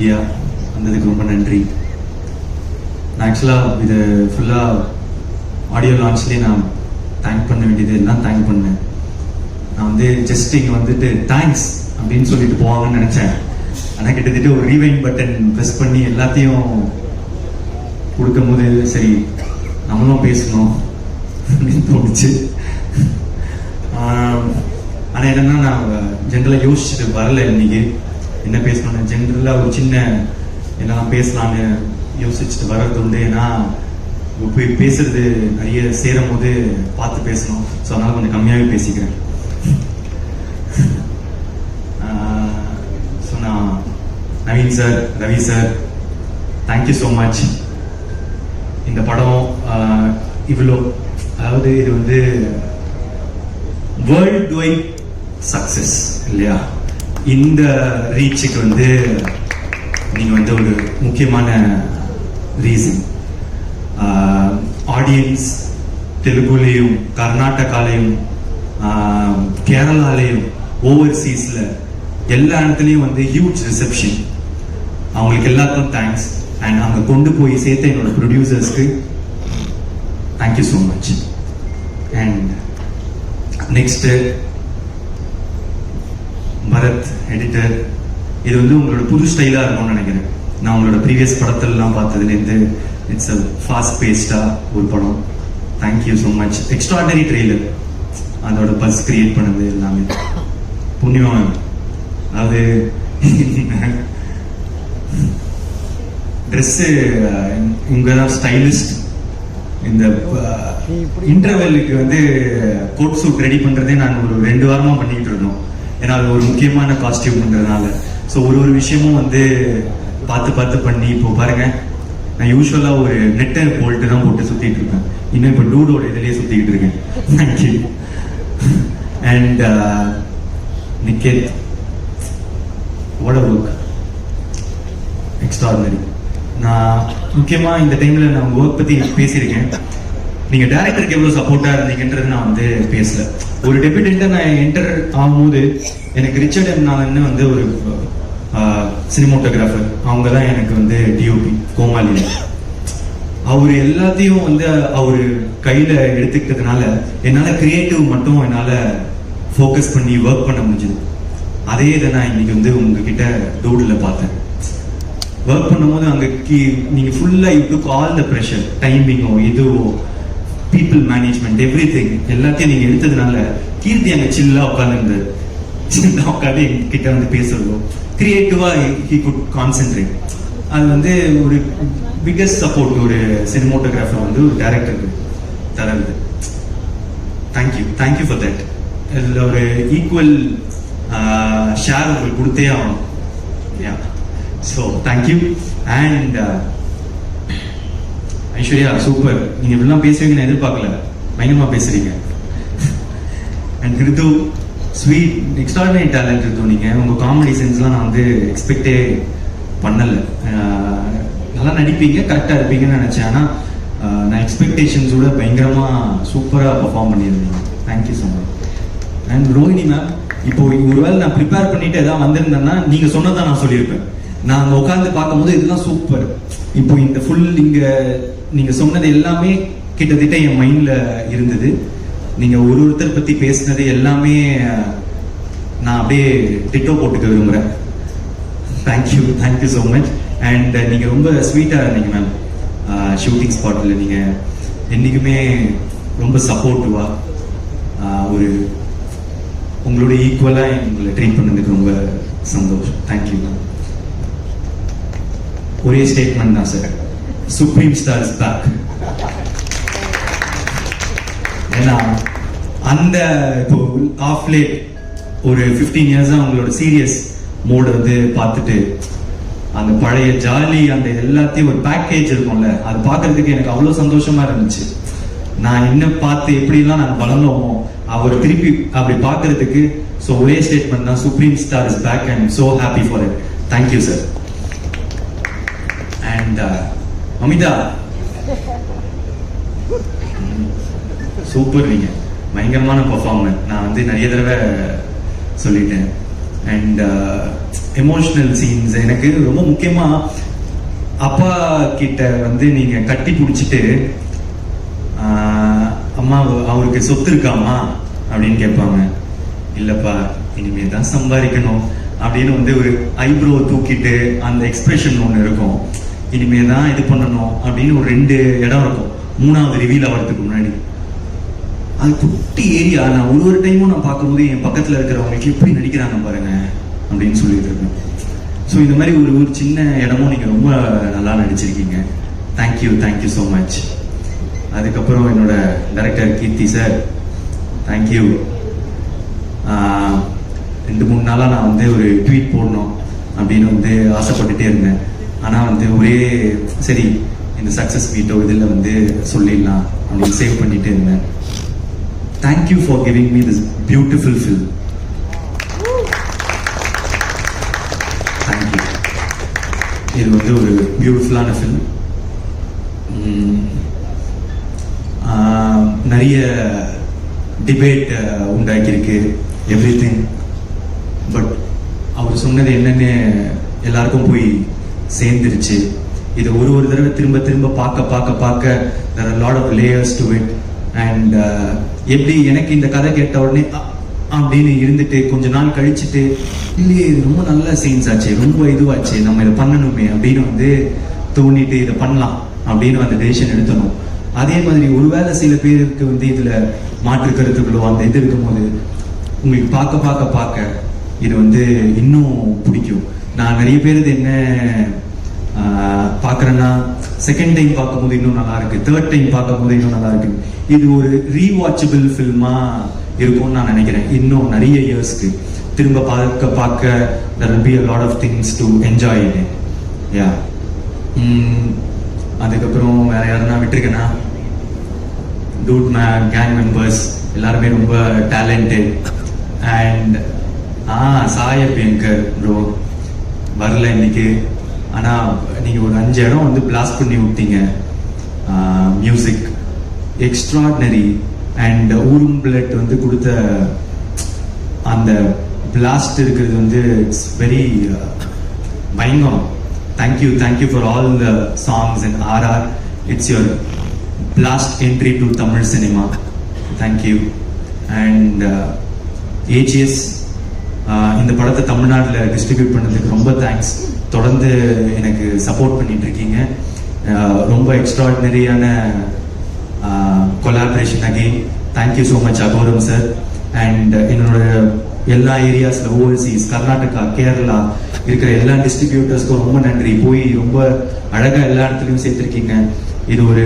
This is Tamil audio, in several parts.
மீடியா வந்ததுக்கு ரொம்ப நன்றி. நான் ஆக்சுவலாக இது ஃபுல்லாக ஆடியோ லான்ச்லேயே நான் தேங்க் பண்ண வேண்டியது எல்லாம் தேங்க் பண்ணேன். நான் வந்து ஜஸ்ட் இங்கே வந்துட்டு தேங்க்ஸ் அப்படின்னு சொல்லிட்டு போவாங்கன்னு நினச்சேன். ஆனால் கிட்டத்தட்ட ஒரு ரீவைண்ட் பட்டன் ப்ரெஸ் பண்ணி எல்லாத்தையும் கொடுக்கும்போது சரி நம்மளும் பேசணும் அப்படின்னு தோணுச்சு. ஆனால் என்னென்னா என்னன்னா நான் ஜென்ரலாக யோசிச்சுட்டு வரல இன்னைக்கு. என்ன பேசணும்னு ஜென்ரலாக ஒரு சின்ன என்னெல்லாம் பேசலாம்னு யோசிச்சுட்டு வர்றது உண்டு. ஏன்னா போய் பேசுறது நிறைய சேரும் போது பார்த்து பேசணும். ஸோ அதனால கொஞ்சம் கம்மியாகவே பேசிக்கிறேன். ஸோ நான் Naveen sir Ravi sir thank you so much இந்த படம் இவ்வளோ அதாவது இது வந்து வேர்ல்ட் வைட் சக்சஸ் இல்லையா? இந்த ரீச்சுக்கு வந்து நீங்க வந்து ஒரு முக்கியமான ரீசன் ஆடியன்ஸ் தெலுங்குலேயும் கர்நாடகாலையும் கேரளாலையும் ஓவர்சீஸ்ல எல்லா இடத்துலையும் வந்து ஹியூஜ் ரிசப்ஷன் அவங்களுக்கு எல்லாத்துக்கும் தேங்க்ஸ் அண்ட் அங்கே கொண்டு போய் சேர்த்த என்னோட ப்ரொடியூசர்ஸ்க்கு thank you so much and next Bharath editor இது வந்து உங்களோட புது ஸ்டைலா இருக்கும்னு நினைக்கிறேன். நான் உங்களோட ப்ரீவியஸ் படத்திலலாம் பார்த்ததுலேருந்து இட்ஸ் அ ஃபாஸ்ட் பேஸ்டா ஒரு படம். Thank you so much extraordinary trailer அதோட பஸ் கிரியேட் பண்ணது எல்லாமே. புண்ணியம் அது ட்ரெஸ்ஸு இங்கே தான் ஸ்டைலிஸ்ட் இந்த இன்டர்வெல்லுக்கு வந்து கோட் சூட் ரெடி பண்ணுறதே நான் ஒரு ரெண்டு வாரமாக பண்ணிக்கிட்டு இருந்தோம் ஏன்னா அது ஒரு முக்கியமான காஸ்டியூம்ங்கிறதுனால ஸோ ஒரு ஒரு விஷயமும் வந்து பார்த்து பார்த்து பண்ணி இப்போ பாருங்க நான் யூஸ்வலாக ஒரு நெட்டை போல்ட்டு தான் போட்டு சுற்றிட்டு இருப்பேன் இன்னும் இப்போ டூடோட இதுலேயே சுத்திக்கிட்டு இருக்கேன். Thank you and Niketh what work extraordinary நான் முக்கியமா இந்த டைம்ல நான் ஒர்க் பத்தி பேசியிருக்கேன். நீங்க டேரக்டருக்கு எவ்வளவு சப்போர்ட்டா இருந்தீங்கன்றது நான் வந்து பேசல. ஒரு டெபியூட்டன்ட்டா நான் என்டர் ஆகும்போது எனக்கு ரிச்சர்ட் எம் நாளன்னு வந்து ஒரு சினிமோட்டோகிராஃபர் அவங்க தான் எனக்கு வந்து டிஓபி கோமாலி அவர் எல்லாத்தையும் வந்து அவர் கையில எடுத்துக்கிட்டதுனால என்னால கிரியேட்டிவ் மட்டும் என்னால ஃபோக்கஸ் பண்ணி ஒர்க் பண்ண முடிஞ்சது. அதே இதை நான் இன்னைக்கு வந்து உங்ககிட்ட டூடில் பார்த்தேன். ஒர்க் பண்ணும்போது அங்கே கீ நீங்கள் ஃபுல்லாக you took all the pressure டைமிங்கோ இதுவோ பீப்புள் மேனேஜ்மெண்ட் எவ்ரி திங் எல்லாத்தையும் நீங்க எடுத்ததுனால கீர்த்தி அங்க சில்லா உட்காந்துருந்து சில்லா உட்காந்து என்கிட்ட வந்து பேசுறோம் கிரியேட்டிவா ஹி குட் கான்சென்ட்ரேட் அது வந்து ஒரு பிக்கஸ்ட் சப்போர்ட் ஒரு சினிமோட்டோகிராஃபர் வந்து ஒரு டேரக்டருக்கு தரது. தேங்க்யூ தேங்க்யூ ஃபார் தட் இதில் ஒரு ஈக்குவல் ஷேர் உங்களுக்கு கொடுத்தே ஆகணும். Yeah so thank you and Aishwarya super நீங்க இப்படிலாம் பேசுவீங்கன்னு எதிர்பார்க்கல. பயங்கரமா பேசுறீங்க. And Ritu sweet extraordinary talent Ritu நீங்க. உங்க காமெடி சென்ஸ்லாம் நான் வந்து எக்ஸ்பெக்டே பண்ணல. நல்லா நடிப்பீங்க கரெக்டா இருப்பீங்கன்னு நினைச்சேன். ஆனா நான் எக்ஸ்பெக்டேஷன்ஸோட பயங்கரமா சூப்பரா பர்ஃபார்ம் பண்ணியிருந்தீங்க thank you so much and Rohini ma'am இப்போ ஒருவேளை நான் ப்ரிப்பேர் பண்ணிட்டு ஏதாவது வந்திருந்தேன்னா நீங்க சொன்னதான் நான் சொல்லியிருப்பேன். நான் அங்கே உட்காந்து பார்க்கும்போது இதெல்லாம் சூப்பர் இப்போ இந்த ஃபுல் இங்கே நீங்க சொன்னது எல்லாமே கிட்டத்தட்ட என் மைண்ட்ல இருந்தது. நீங்க ஒரு ஒருத்தர் பத்தி பேசினது எல்லாமே நான் அப்படியே டிட்டோ போட்டுக்க விரும்புகிறேன் thank you thank you so much and நீங்க ரொம்ப ஸ்வீட்டா இருந்தீங்க மேம் ஷூட்டிங் ஸ்பாட்டில் நீங்க என்றைக்குமே ரொம்ப சப்போர்ட்டிவா ஒரு உங்களோட ஈக்குவலாக எங்களை ட்ரீட் பண்ணதுக்கு ரொம்ப சந்தோஷம். தேங்க்யூ மேம் ஒரே ஸ்டேட்மெண்ட் தான் சார் சுப்ரீம் ஸ்டார்ஸ் பேக் ஏன்னா அந்த இப்போ ஆஃப் லேட் ஒரு ஃபிஃப்டீன் இயர்ஸாக அவங்களோட சீரியஸ் மோட் வந்து பார்த்துட்டு அந்த பழைய ஜாலி அந்த எல்லாத்தையும் ஒரு பேக்கேஜ் இருக்கும்ல அது பார்க்கறதுக்கு எனக்கு அவ்வளோ சந்தோஷமா இருந்துச்சு. நான் என்ன பார்த்து எப்படிலாம் நான் வளர்ந்தோமோ அவர் திருப்பி அப்படி பார்க்கறதுக்கு ஸோ ஒரே ஸ்டேட்மெண்ட் தான் supreme star is back and so happy for it thank you sir and Amitha. Super நீங்க. பயங்கரமான பர்ஃபார்மர் நான் வந்து நிறைய தடவை சொல்லிட்டேன். அண்ட் எமோஷ்னல் சீன்ஸ் எனக்கு ரொம்ப முக்கியமா அப்பா கிட்ட வந்து நீங்க கட்டி பிடிச்சிட்டு அம்மா அவருக்கு சொத்து இருக்காமா அப்படின்னு கேட்பாங்க. இல்லப்பா இனிமே தான் சம்பாதிக்கணும். அப்படின்னு வந்து ஒரு ஐப்ரோ தூக்கிட்டு அந்த எக்ஸ்பிரஷன் ஒன்று இருக்கும். இனிமே தான் இது பண்ணணும் அப்படின்னு ஒரு ரெண்டு இடம் இருக்கும். மூணாவது ரிவீல் ஆகிறதுக்கு முன்னாடி. அது குட்டி ஏரியா நான் ஒரு ஒரு டைமும் நான் பார்க்கும்போது என் பக்கத்தில் இருக்கிறவங்களுக்கு எப்படி நடிக்கிறாங்க பாருங்க அப்படின்னு சொல்லிட்டு இருக்கேன் ஸோ இந்த மாதிரி ஒரு ஒரு சின்ன இடமும் நீங்கள் ரொம்ப நல்லா நடிச்சிருக்கீங்க. Thank you thank you so much அதுக்கப்புறம் என்னோட டைரக்டர் கீர்த்தி சார் தேங்க்யூ ரெண்டு மூணு நாளாக நான் வந்து ஒரு ட்வீட் போடணும் அப்படின்னு வந்து ஆசைப்பட்டுட்டே இருந்தேன். ஆனால் வந்து ஒரே சரி இந்த சக்ஸஸ் மீட்டோ இதில் வந்து சொல்லிடலாம் அப்படின்னு சேவ் பண்ணிட்டு இருந்தேன். Thank you for giving me this beautiful film thank you இது வந்து ஒரு பியூட்டிஃபுல்லான ஃபில் நிறைய டிபேட் உண்டாக்கியிருக்கு. எவ்ரி திங் பட் அவர் சொன்னது என்னன்னு எல்லாருக்கும் போய் சேர்ந்துருச்சு. இது ஒரு ஒரு தடவை திரும்ப திரும்ப பார்க்க பார்க்க பார்க்க lot of layers to it and எப்படி எனக்கு இந்த கதை கேட்ட உடனே அப்படின்னு இருந்துட்டு கொஞ்ச நாள் கழிச்சுட்டு இல்லையே இது ரொம்ப நல்ல சீன்ஸ் ஆச்சு ரொம்ப இதுவாச்சு நம்ம இதை பண்ணணுமே அப்படின்னு வந்து தோண்டிட்டு இதை பண்ணலாம் அப்படின்னு அந்த டெசிஷன் எடுத்தணும். அதே மாதிரி ஒருவேளை சில பேருக்கு வந்து இதில் மாற்று கருத்துக்களோ அந்த இது இருக்கும்போது உங்களுக்கு பார்க்க பார்க்க பார்க்க இது வந்து இன்னும் பிடிக்கும். நான் நிறைய பேர் என்ன பார்க்குறேன்னா செகண்ட் டைம் பார்க்கும்போது இன்னும் நல்லா இருக்கு. தேர்ட் டைம் பார்க்கும்போது இன்னும் நல்லா இருக்கு. இது ஒரு ரீவாச்சபிள் ஃபில்மா இருக்கும்னு நான் நினைக்கிறேன். இன்னும் நிறைய இயர்ஸ்க்கு திரும்ப பார்க்க பார்க்க there be a lot of things to enjoy enjoy yeah அதுக்கப்புறம் வேற யாருன்னா விட்டுருக்கேன்னா டூட் மே கேங் மெம்பர்ஸ் எல்லாருமே ரொம்ப டேலண்டட் அண்ட் ஆ சாய பியங்கர் ப்ரோ வரல இன்னைக்கு. ஆனால் நீங்கள் ஒரு அஞ்சு இடம் வந்து பிளாஸ்ட் பண்ணி விட்டீங்க. மியூசிக் எக்ஸ்ட்ராடினரி அண்ட் ஊரும் பிளட் வந்து கொடுத்த அந்த பிளாஸ்ட் இருக்கிறது வந்து இட்ஸ் வெரி பயங்கரம். Thank you thank you for all the songs and RR it's your blast entry to Tamil cinema thank you and AGS இந்த படத்தை தமிழ்நாட்டில் டிஸ்ட்ரிபியூட் பண்ணதுக்கு ரொம்ப தேங்க்ஸ் தொடர்ந்து எனக்கு சப்போர்ட் பண்ணிட்டு இருக்கீங்க ரொம்ப எக்ஸ்ட்ராடினரியான collaboration again thank you so much Agoram sir and என்னோட எல்லா ஏரியாஸ்ல ஓவர்சீஸ் கர்நாடகா கேரளா இருக்கிற எல்லா டிஸ்ட்ரிபியூட்டர்ஸ்க்கும் ரொம்ப நன்றி. போய் ரொம்ப அழகா எல்லா இடத்துலையும் சேர்த்திருக்கீங்க. இது ஒரு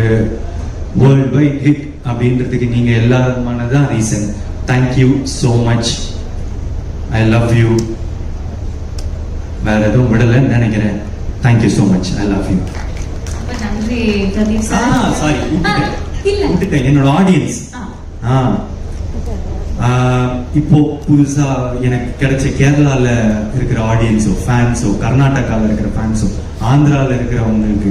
வேர்ல்ட் வைட் ஹிட் அப்படின்றதுக்கு நீங்க எல்லாருமானதான் reason thank you so much I love you வேற எதுவும் விடலைன்னு நினைக்கிறேன். Thank you so much I love you நன்றி பிரதீப் சார் விட்டுட்டேன். என்னோட ஆடியன்ஸ் ஆ, இப்போ புதுசா எனக்கு கிடைச்ச கேரளால இருக்கிற ஆடியன்ஸோ ஃபேன்ஸோ கர்நாடகால இருக்கிற ஃபேன்ஸோ ஆந்திரால இருக்கிறவங்களுக்கு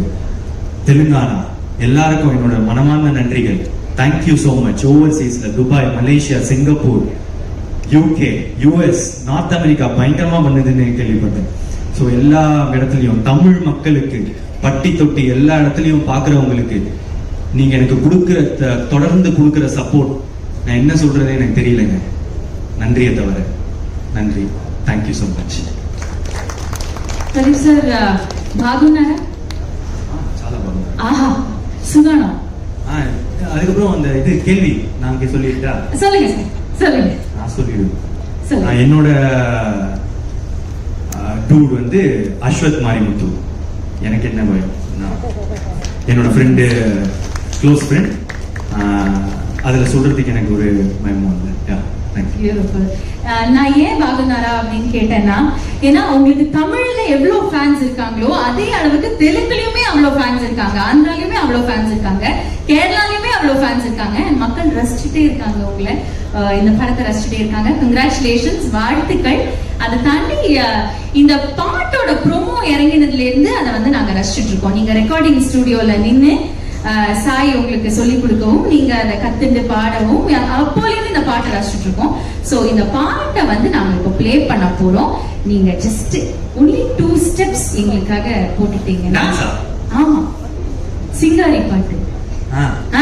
தெலுங்கானா எல்லாருக்கும் என்னோட மனமார்ந்த நன்றிகள். Thank you so much ஓவர்சீஸ்ல Dubai Malaysia Singapore UK US North America பயங்கரமா பண்ணுதுன்னு கேள்விப்பட்டேன் ஸோ எல்லா இடத்துலையும் தமிழ் மக்களுக்கு பட்டி தொட்டி எல்லா இடத்துலையும் பார்க்குறவங்களுக்கு நீங்க எனக்கு கொடுக்குற த- தொடர்ந்து கொடுக்குற சப்போர்ட் நான் என்ன சொல்றதே எனக்கு தெரியலங்க நன்றியை தவிர நன்றி thank you so much Pradeep sir బాగున్నారా చాలా బాగుంది ஆஹா சுகணும் ஆ, அதுக்கப்புறம் அந்த இது கேள்வி நான் இங்க சொல்லிட்டா சொல்லுங்க சார் சொல்லுங்க நான் சொல்லிடுவேன் என்னோட டூட் வந்து அஸ்வத் மாரிமுத்து. எனக்கு என்ன பயம்? என்னோட ஃப்ரெண்டு க்ளோஸ் ஃப்ரெண்ட் அதில் சொல்றதுக்கு எனக்கு ஒரு பயமும் இல்லை. யா நான் ஏன் பாகுனாரா அப்படின்னு கேட்டேன்னா ஏன்னா உங்களுக்கு தமிழ்ல எவ்வளவு ஃபேன்ஸ் இருக்காங்களோ அதே அளவுக்கு தெலுங்குலயுமே அவ்வளவு ஃபேன்ஸ் இருக்காங்க ஆந்திராலயுமே அவ்வளவு ஃபேன்ஸ் இருக்காங்க கேரளாலயுமே அவ்வளவு ஃபேன்ஸ் இருக்காங்க. And மக்கள் ரசிச்சுட்டே இருக்காங்க உங்களை. இந்த படத்தை ரசிச்சுட்டே இருக்காங்க. கங்க்ராச்சுலேஷன்ஸ் வாழ்த்துக்கள். அதை தாண்டி இந்த பாட்டோட ப்ரோமோ இறங்கினதுல இருந்து அதை வந்து நாங்க ரசிச்சுட்டு இருக்கோம். நீங்க ரெக்கார்டிங் ஸ்டுடியோல நின்று சாய் உங்களுக்கு சொல்லி கொடுக்கவும் நீங்க அதை கத்துண்டு பாடவும் அப்போலேருந்து இந்த பாட்டை ரசிச்சுட்டு இருக்கோம். சோ இந்த பாட்டை வந்து நாங்க இப்போ ப்ளே பண்ண போறோம். நீங்க ஜஸ்ட் ஒன்லி டூ ஸ்டெப்ஸ் எங்களுக்காக போட்டுட்டீங்கன்னா Dance-ஆ? ஆமா. சிங்காரி பாட்டு ஆ. ஆ,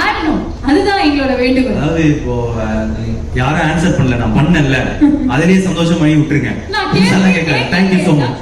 ஆடணும் அதுதான் எங்களோட வேண்டுகோள். அதாவது இப்போ யாரும் ஆன்சர் பண்ணல நான் பண்ணல அதுலயே சந்தோஷம் பண்ணி விட்டுருங்க நான் கேட்க- கேட்கறேன். Thank you so much